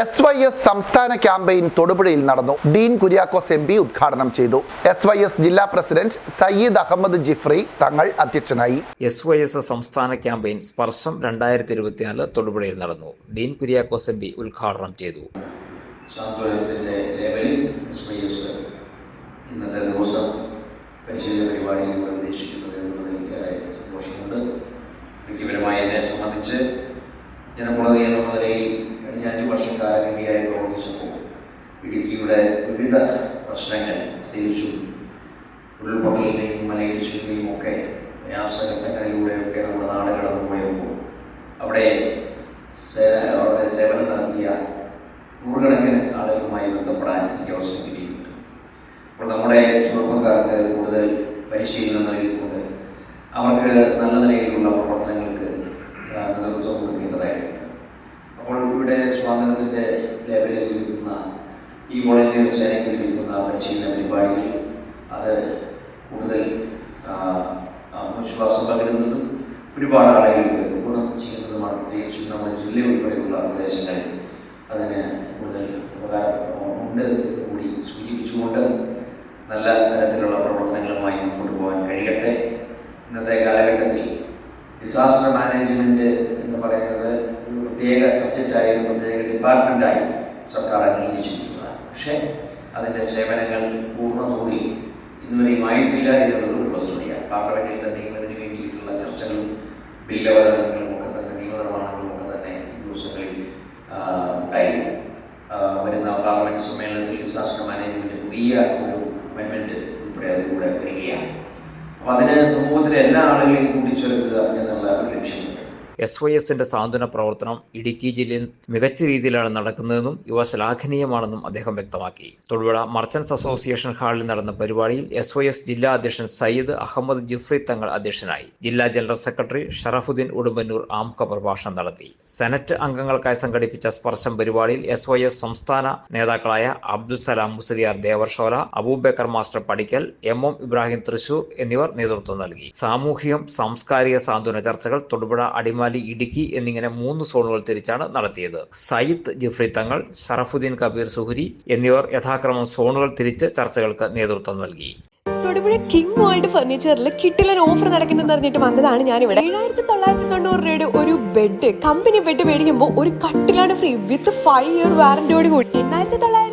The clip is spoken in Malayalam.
എസ് വൈ എസ് സംസ്ഥാന ക്യാമ്പയിൻ തൊടുപുഴയിൽ നടന്നു. ഡീൻ കുര്യാക്കോസ് എം പി ഉദ്ഘാടനം ചെയ്തു. എസ് വൈ എസ് ജില്ലാ പ്രസിഡന്റ് സയ്യിദ് അഹമ്മദ് ജിഫ്രി തങ്ങൾ അധ്യക്ഷനായി. എസ് വൈ എസ് സംസ്ഥാന ക്യാമ്പയിൻ സ്പർശം രണ്ടായിരത്തി ഇരുപത്തിനാല് തൊടുപുഴയിൽ നടന്നു. ഡീൻ കുര്യാക്കോസ് എം പി ഉദ്ഘാടനം ചെയ്തു. ഇന്നത്തെ ദിവസം പരിശീലന പരിപാടിയിലൂടെ ഉദ്ദേശിക്കുന്നത് എന്നുള്ളതിൽ ഏറെ സന്തോഷമുണ്ട്. വ്യക്തിപരമായി എന്നെ സംബന്ധിച്ച് ജനപ്രതിനിധി എന്ന നിലയിൽ കഴിഞ്ഞ അഞ്ച് പ്രവർത്തിച്ചപ്പോൾ ഇടുക്കിയുടെ വിവിധ പ്രശ്നങ്ങൾ പ്രത്യേകിച്ചും ഉരുൾപൊട്ടലിന്റെയും മലയിടിച്ചിലിന്റെയും ഒക്കെ പ്രയാസഘട്ടങ്ങളിലൂടെയൊക്കെ നമ്മുടെ നാട് കടന്നു പോയപ്പോൾ അവിടെ അവിടെ സേവനം നടത്തിയ നൂറുകണക്കിന് ആളുകളുമായി ബന്ധപ്പെടാൻ എനിക്ക് അവസരം കിട്ടിയിട്ടുണ്ട്. അപ്പോൾ നമ്മുടെ ചെറുപ്പക്കാർക്ക് കൂടുതൽ പരിശീലനം നൽകിക്കൊണ്ട് അവർക്ക് നല്ല നിലയിലുള്ള പ്രവർത്തനങ്ങൾക്ക് നേതൃത്വം കൊടുക്കേണ്ടതായിട്ടുണ്ട് അപ്പോൾ ഇവിടെ സ്വാതന്ത്ര്യത്തിന്റെ ലെവലിൽ ലഭിക്കുന്ന ഈ വോളണ്ടിയർ സേനയ്ക്ക് ലഭിക്കുന്ന പരിശീലന പരിപാടികൾ. അത് കൂടുതൽ ആത്മവിശ്വാസം പകരുന്നതും ഒരുപാട് ആളുകൾക്ക് ഗുണം ചെയ്യുന്നതുമാണ്. പ്രത്യേകിച്ചും നമ്മുടെ ജില്ല ഉൾപ്പെടെയുള്ള പ്രദേശങ്ങളിൽ അതിന് കൂടുതൽ എന്ന് കൂടി സൂചിപ്പിച്ചുകൊണ്ട് നല്ല തരത്തിലുള്ള പ്രവർത്തനങ്ങളുമായി മുന്നോട്ട് പോകാൻ കഴിയട്ടെ. ഇന്നത്തെ കാലഘട്ടത്തിൽ ഡിസാസ്റ്റർ മാനേജ്മെന്റ് എന്ന് പറയുന്നത് ഒരു പ്രത്യേക സബ്ജക്റ്റായി പ്രത്യേക ഡിപ്പാർട്ട്മെന്റായും സർക്കാർ അംഗീകരിച്ചിരിക്കുന്നതാണ് പക്ഷേ അതിന്റെ സേവനങ്ങൾ പൂർണതോതിൽ ഇന്നുവരെയുമായിട്ടില്ല എന്നുള്ളത് ഒരു വസ്തുതയാണ്. പാർലമെന്റിൽ തന്നെയും അതിന് വേണ്ടിയിട്ടുള്ള ചർച്ചകളും ബില്ല് അവതരണങ്ങളും ഒക്കെ തന്നെ നിയമനിർമ്മാണങ്ങളും ഒക്കെ തന്നെ ഈ ദിവസങ്ങളിൽ ഉണ്ടായി. വരുന്ന പാർലമെന്റ് സമ്മേളനത്തിൽ ഡിസാസ്റ്റർ മാനേജ്മെന്റ് പുതിയ ഒരു അമെൻമെന്റ് ഉൾപ്പെടെ അതിലൂടെ വരികയാണ്. അപ്പോൾ അതിന് സമൂഹത്തിലെ എല്ലാ ആളുകളെയും കൂട്ടിച്ചേർക്കുക എന്നുള്ള ഒരു ലക്ഷ്യമുണ്ട്. എസ് വൈ എസിന്റെ സാന്ത്വന പ്രവർത്തനം ഇടുക്കി ജില്ലയിൽ മികച്ച രീതിയിലാണ് നടക്കുന്നതെന്നും ഇവ ശ്ലാഘനീയമാണെന്നും അദ്ദേഹം വ്യക്തമാക്കി. തൊടുപുഴ മർച്ചന്റ്സ് അസോസിയേഷൻ ഹാളിൽ നടന്ന പരിപാടിയിൽ എസ് വൈ എസ് ജില്ലാ അധ്യക്ഷൻ സയ്യിദ് അഹമ്മദ് ജിഫ്രി തങ്ങൾ അധ്യക്ഷനായി. ജില്ലാ ജനറൽ സെക്രട്ടറി ഷറഫുദ്ദീൻ ഉടുമ്പന്നൂർ ആമുഖ പ്രഭാഷണം നടത്തി. സെനറ്റ് അംഗങ്ങൾക്കായി സംഘടിപ്പിച്ച സ്പർശം പരിപാടിയിൽ എസ് വൈ എസ് സംസ്ഥാന നേതാക്കളായ Abdul Salam Musliyar Devarshola Abubakar master Padikkal M M Ibrahim Thrissur എന്നിവർ നേതൃത്വം നൽകി. സാമൂഹികം സാംസ്കാരിക സാന്ത്വന ചർച്ചകൾ തൊടുപുഴ അടിമാലി ഇടുക്കി എന്നിങ്ങനെ മൂന്ന് സോണുകൾ തിരിച്ചാണ് നടത്തിയത്. സയ്യിദ് ജിഫ്രി തങ്ങൾ ഷറഫുദ്ദീൻ കബീർ സുഹരി എന്നിവർ യഥാക്രമം സോണുകൾ തിരിച്ച് ചർച്ചകൾക്ക് നേതൃത്വം നൽകി. തൊടുപുഴ കിങ് വേൾഡ് ഫർണിച്ചറിൽ കിട്ടിലൻ ഓഫർ നടക്കുന്നെന്ന് അറിഞ്ഞിട്ട് വന്നതാണ് ഞാൻ ഇവിടെ ഏഴായിരത്തി തൊള്ളായിരത്തി തൊണ്ണൂറ് രൂപയുടെ ഒരു ബെഡ് കമ്പനി ബെഡ് മേടിക്കുമ്പോൾ ഒരു കട്ടിലാണ് ഫ്രീ വിത്ത് ഫൈവ് ഇയർ വാറന്റിയോട് കൂടി. എണ്ണായിരത്തി